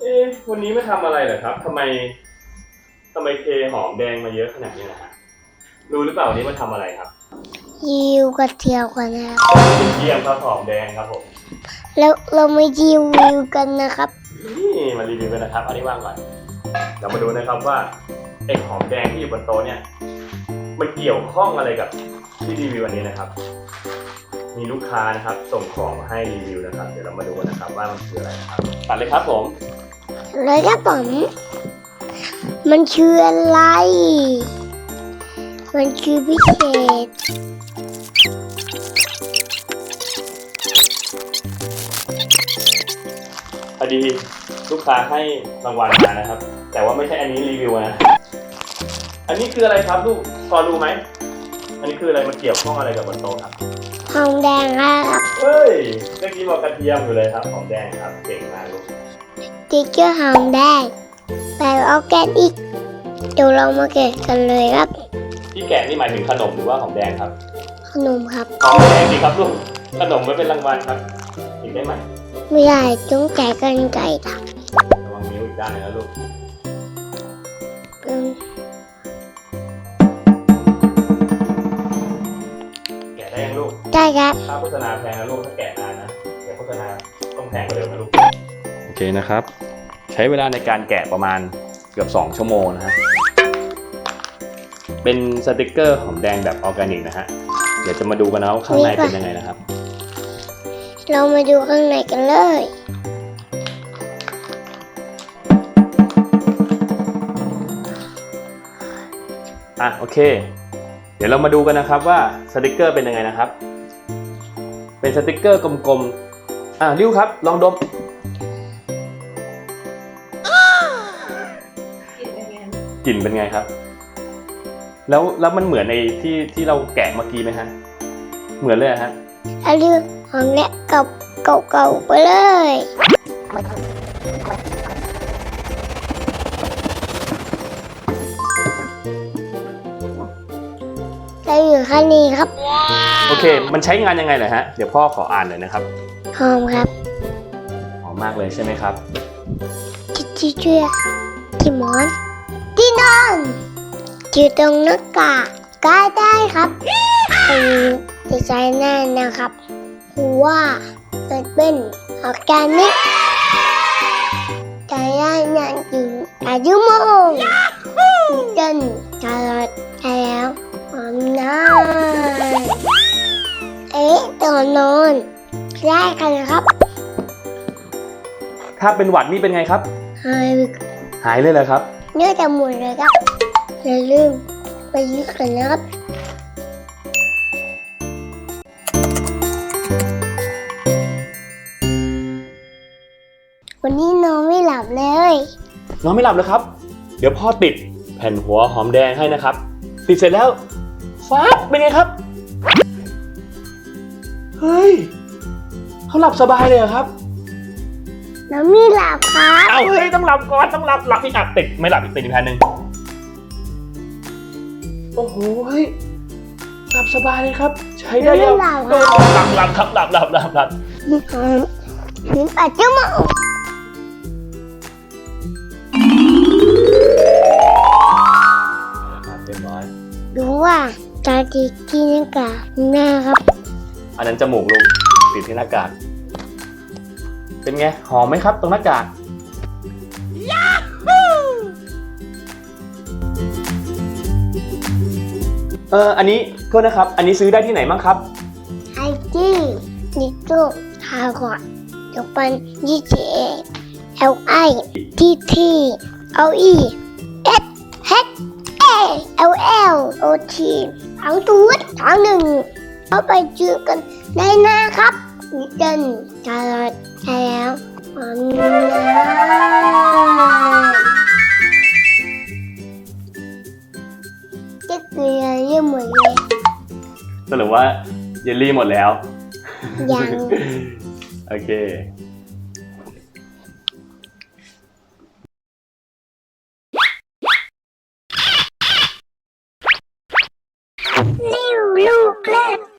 เอ๊ะวันนี้ไม่ทำอะไรเหรอครับทำไมทำไมเทหอมแดงมาเยอะขนาดนี้นะฮะรู้หรือเปล่าวันนี้มาทำอะไรครับยิวกระเทียมกันนะครับเยี่ยมครับหอมแดงครับผมแล้วเรามายิววิวกันนะครับนี่มารีวิวกันนะครับอันนี้ว่างก่อนเรามาดูนะครับว่าไอ้หอมแดงที่อยู่บนโต๊ะเนี่ยมันเกี่ยวข้องอะไรกับที่รีวิววันนี้นะครับ มีลูกค้านะครับส่งของมาให้รีวิวนะครับ เดี๋ยวเรามาดูกันนะครับว่ามันคืออะไรนะครับตัดเลยครับผมเลยครับผมมันคืออะไร มันคือพิเศษ พอดีลูกค้าให้รางวัลมานะครับ แต่ว่าไม่ใช่อันนี้รีวิวนะ อันนี้คืออะไรครับลูกพอรู้ไหม อันนี้คืออะไรมันเกี่ยวข้องอะไรกับบนโต๊ะครับ หอมแดงครับเฮ้ยเมื่อกี้บอกกระเทียมอยู่เลยครับหอมแดงครับเก่งมากลูกติ๊กเกอร์หอมแดงแบบออร์แกนิกเดี๋ยวเรามาเก็บกันเลยครับที่แกะนี่หมายถึงขนมหรือว่าหอมแดงครับ ขนมครับหอมแดงดีครับลูกขนมไม่เป็นรางวัลครับอีกได้ไหมไม่ได้ต้องแกะกันไก่ทระวังนิ้วอีกด้านหนึงนะลูก ลูกได้ครับค่าโฆษณาแพงนะลูกถ้าแกะนานนะเดี๋ยวโฆษณาต้องแพงกว่าเดิมนะลูกโอเคนะครับ ใช้เวลาในการแกะประมาณเกือบ 2 ชั่วโมงนะฮะเป็นสติกเกอร์หอมแดงแบบออร์แกนิกนะฮะเดี๋ยวจะมาดูกันนะว่าข้างในเป็นยังไงนะครับ เรามาดูข้างในกันเลยอะโอเค เดี๋ยวเรามาดูกันนะครับว่าสติกเกอร์เป็นยังไงนะครับ เป็นสติกเกอร์กลมๆ อะริ้วครับ ลองดม กลิ่นเป็นไงครับ แล้วแล้วมันเหมือนในที่ที่เราแกะเมื่อกี้ไหมฮะ เหมือนเลยอะฮะเอาเรื่องหอมแดงเก่าเก่าเก่าๆไปเลย เราอยู่ข้างนี้ครับโอเค มันใช้งานยังไงเหรอฮะ เดี๋ยวพ่อขออ่านหน่อยนะครับหอมครับหอมมากเลยใช่ไหมครับที่ที่เชื่อที่หมอนที่นอนอยู่ตรงหน้ากากก็ได้ครับเป็นดีไซน์หน้านะครับว่ามันเป็นออร์แกนิกจะได้นานถึงอายุโมงจนตลอดแล้ว หอมนานเอ๊ะตอนนอนได้กันครับถ้าเป็นหวัดนี่เป็นไงครับ หายไปหายเลยเหรอครับ เนื้อจะหมดเลยครับอย่าลืมไปยึดกันนะครับวันนี้นอนไม่หลับเลยนอนไม่หลับเลยครับ เดี๋ยวพ่อติดแผ่นหัวหอมแดงให้นะครับ ติดเสร็จแล้ว ฟ้าบเป็นไงครับ เฮ้ยเขาหลับสบายเลยเหรอครับนอนไม่หลับครับเอาเฮ้ยต้องหลับก่อนต้องหลับหลับอีกอะติดไม่หลับอีกติดอีกแผ่นหนึ่งโอ้โหเฮ้ยหลับสบายเลยครับ ใช้ได้ไม่ยังหลับเอคอรับหลับหลับครับหลับหลับหลับหลับถึงปัจจุบันครับเรียบร้อยดูว่า ตาดีที่หน้ากากหน้าครับอันนั้นจมูกลุงติดที่หน้ากาก เป็นไง หอมไหมครับ ตรงหน้ากาก เออ อันนี้โทษนะครับ อันนี้ซื้อได้ที่ไหนบ้างครับ ไอจีนิโก้ทาก่อนเดี๋ยวปันยี่เจเอลไอทีทีเอลอี ลโอทีทั้งตัวทั้งหนึ่งเข้าไปเจอกันได้นะครับนิเดินตลอดใช่แล้วอันนั้นจะเกลือเรื่องหมดเลยสรุปว่าเยลลี่หมดแล้ว ยัง โอเค New blue black.